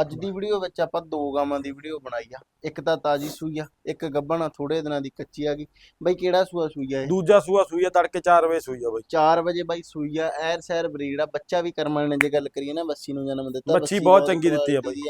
ਅੱਜ ਦੀ ਵੀਡੀਓ ਵਿੱਚ ਆਪਾਂ ਦੋ ਗਾਵਾਂ ਦੀ ਵੀਡੀਓ ਬਣਾਈ ਆ। ਇੱਕ ਤਾਂ ਤਾਜੀ ਸੂਈ ਆ ਇੱਕ ਗੱਭਣਾ ਥੋੜੇ ਦਿਨਾਂ ਦੀ ਕੱਚੀ ਆ ਗਈ। ਬਾਈ ਕਿਹੜਾ ਸੂਆ ਸੂਈ ਆ ਇਹ? ਦੂਜਾ ਸੂਆ ਸੂਈ ਆ ਤੜਕੇ 4 ਵਜੇ ਸੂਈ ਆ ਬਾਈ। 4 ਵਜੇ ਬਾਈ ਸੂਈ ਆ ਐਰ ਸੈਰ ਬਰੀਡ ਆ। ਬੱਚਾ ਵੀ ਕਰਮਨ ਨੇ ਜੇ ਗੱਲ ਕਰੀਏ ਨਾ ਬੱਸੀ ਨੂੰ ਜਨਮ ਦਿੱਤਾ ਬੱਚੀ ਬਹੁਤ ਚੰਗੀ ਦਿੱਤੀ ਆ ਬਾਈ।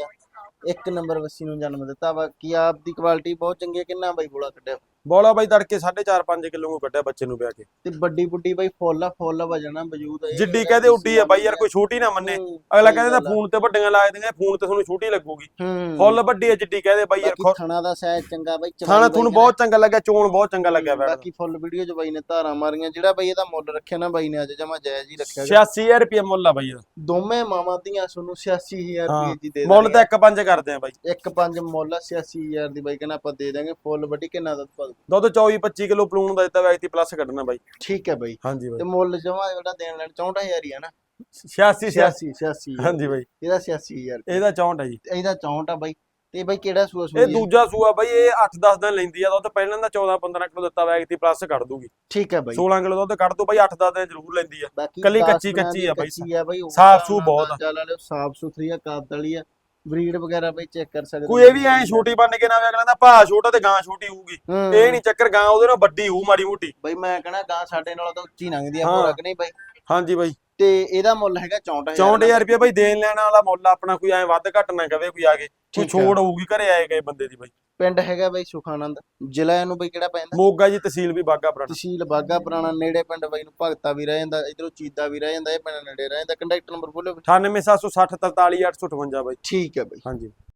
ਇੱਕ ਨੰਬਰ ਬੱਸੀ ਨੂੰ ਜਨਮ ਦਿੱਤਾ ਬਾਕੀ ਆਪ ਦੀ ਕੁਆਲਿਟੀ ਬਹੁਤ ਚੰਗੀ ਹੈ ਕਿੰਨਾ ਬਾਈ ਬੋਲਾ ਕੱਢਿਆ। ਬੋਲਾ ਬਾਈ ਤੜਕੇ 4.5 5 ਕਿਲੋ ਨੂੰ ਕੱਢਿਆ ਬੱਚੇ ਨੂੰ ਵਿਆਹ ਕੇ। ਤੇ ਵੱਡੀ ਬੁੱਢੀ ਬਾਈ ਫੁੱਲ ਫੁੱਲ ਵਜਣਾ ਵਜੂਦ ਇਹ ਜਿੱਡੀ ਕਹਦੇ ਉੱਡੀ ਆ ਬਾਈ ਯਾਰ ਕੋਈ ਛੋਟੀ ਨਾ ਮੰਨੇ। ਹੂੰ, ਅਗਲਾ ਕਹਿੰਦਾ ਆ। ਫੋਨ ਤੇ ਵੱਡੀਆਂ ਲਾ ਦਿੰਦੇ ਫੋਨ ਤੇ ਤੁਹਾਨੂੰ ਛੋਟੀ ਲੱਗੂਗੀ। ਹੂੰ। ਫੁੱਲ ਵੱਡੀ ਆ ਜਿੱਡੀ ਕਹਦੇ ਬਾਈ ਯਾਰ ਥਣਾ ਦਾ ਸਾਇਜ਼ ਚੰਗਾ ਬਾਈ ਥਾਣਾ ਤੁਹਾਨੂੰ ਬਹੁਤ ਚੰਗਾ ਲੱਗਿਆ ਚੋਣ ਬਹੁਤ ਚੰਗਾ ਲੱਗਿਆ ਬੈਠ ਬਾਕੀ ਫੁੱਲ ਵੀਡੀਓ 'ਚ ਬਾਈ ਨੇ ਧਾਰਾਂ ਮਾਰੀਆਂ ਜਿਹੜਾ ਬਾਈ ਇਹਦਾ ਮੁੱਲ ਰੱਖਿਆ ਨਾ ਬਾਈ ਨੇ ਅੱਜ ਜਮਾ ਜਾਇਜ਼ ਹੀ ਰੱਖਿਆ ਗਾ। 86000 ਰੁਪਏ ਮੁੱਲ ਆ ਬਾਈ ਇਹਦਾ। ਦੋਵੇਂ ਮਾਵਾਂ ਦੀਆਂ ਤੁਹਾਨੂੰ 86000 ਹਾਂ, ਰੁਪਏ ਦੀ ਦੇ ਮੁੱਲ ਤਾਂ ਇੱਕ ਪੰਜ ਕਰਦੇ ਆ ਬਾਈ। ਇੱਕ ਪੰਜ ਮੁੱਲ ਆ, 86000 ਦੀ ਬਾਈ ਕਹਿੰਦਾ ਆਪਾਂ ਦੇ ਦਾਂਗੇ ਫੁੱਲ ਵੱਡੀ ਕਿੰਨਾ ਦਾ ਦੂ। ਦੁੱਧ 24 25 ਕਿਲੋ ਪਲੂਣ ਦਾ ਦਿੱਤਾ ਵਿਅਕਤੀ ਪਲੱਸ ਕੱਢਣਾ ਬਾਈ। ਠੀਕ ਹੈ ਬਾਈ। ਹਾਂਜੀ ਤੇ ਬਾਈ ਮੁੱਲ ਜਮਾ ਜਿਹੜਾ ਦੇਣ ਲੈਣ 64000 ਹੀ ਆ ਨਾ? 86 86 86 86 ਹਾਂਜੀ ਬਾਈ। ਇਹਦਾ 86000 ਇਹਦਾ 64 ਹੈ ਜੀ। ਇਹਦਾ 64 ਆ ਬਾਈ। ਤੇ ਬਾਈ ਕਿਹੜਾ ਸੂਆ ਇਹ ਸੂਈ ਦੂਜਾ ਸੂਆ ਬਾਈ ਇਹ 8-10 ਦਿਨ ਲੈਂਦੀ ਆ ਦੁੱਧ। ਪਹਿਲਾਂ ਦਾ 14 15 ਕਿਲੋ ਦਿੱਤਾ ਵਿਅਕਤੀ ਪਲੱਸ ਕੱਢ ਦੂਗੀ। ਠੀਕ ਹੈ ਬਾਈ। 16 ਕਿਲੋ ਦੁੱਧ ਕੱਢ ਦੂ ਬਾਈ 8-10 ਦਿਨ ਜ਼ਰੂਰ ਲੈਂਦੀ ਆ। ਕੱਲੀ ਕੱਚੀ- ਕੱਚੀ ਦੀ ਆ ਬਾਈ। ਸਾਫ਼ ਨਾਲ ਬਹੁਤ ਆ। ਸਾਫ਼ ਸੁਥਰੀ ਆ ਕਾਦ ਵਾਲੀ ਆ। ਬਰੀਡ ਵਗੈਰਾ ਬਾਈ ਚੈੱਕ ਕਰ ਸਕਦੇ ਕੋਈ ਇਹ ਵੀ ਐ ਛੋਟੀ ਬਣ ਕੇ ਨਾ ਵੇ ਅਗਲਾ ਦਾ ਭਾ ਛੋਟਾ ਤੇ ਗਾਂ ਛੋਟੀ ਹੋਊਗੀ। ਇਹ ਨਹੀਂ ਚੱਕਰ ਗਾਂ ਉਹਦੇ ਨਾਲ ਵੱਡੀ ਹੋਊ ਮਾੜੀ ਮੋਟੀ। ਬਾਈ ਮੈਂ ਕਹਣਾ ਗਾਂ ਸਾਡੇ ਨਾਲੋਂ ਤਾਂ ਉੱਚੀ ਲੰਘਦੀ ਆ ਹਾਂ। ਪੂਰਾ ਕਿ ਨਹੀਂ ਬਾਈ। ਹਾਂਜੀ ਬਾਈ। ਤੇ ਇਹਦਾ ਮੁੱਲ ਹੈਗਾ 64000 64000 ਰੁਪਏ ਬਾਈ ਦੇਣ ਲੈਣ ਵਾਲਾ ਮੁੱਲ ਆਪਣਾ ਕੋਈ ਐ ਵੱਧ ਘੱਟ ਨਾ ਕਵੇ ਕੋਈ ਆ ਕੇ। ਕੋਈ। ਛੋੜ ਹੋਊਗੀ ਘਰੇ ਆਏ ਗਏ ਬੰਦੇ ਦੀ ਬਾਈ। ਪਿੰਡ ਹੈਗਾ ਬਾਈ ਸੁਖਾਨੰਦ ਜ਼ਿਲ੍ਹਾ ਇਹਨੂੰ ਬਾਈ ਕਿਹੜਾ ਪੈਂਦਾ ਮੋਗਾ ਜੀ ਤਹਿਸੀਲ ਵੀ ਬਾਗਾ ਪੁਰਾਣਾ। ਤਹਿਸੀਲ ਬਾਗਾ ਪੁਰਾਣਾ ਨੇੜੇ ਪਿੰਡ ਬਾਈ ਨੂੰ ਭਗਤਾ ਵੀ ਰਹਿ ਜਾਂਦਾ ਇਧਰੋਂ ਚੀਦਾ ਵੀ ਰਹਿ ਜਾਂਦਾ ਇਹ ਪਿੰਡ ਨੇੜੇ ਰਹਿ ਜਾਂਦਾ ਕੰਟੈਕਟ ਨੰਬਰ ਬੋਲਿਓ 98760 43858 ਬਾਈ। ਠੀਕ ਹੈ ਬਾਈ। ਹਾਂਜੀ।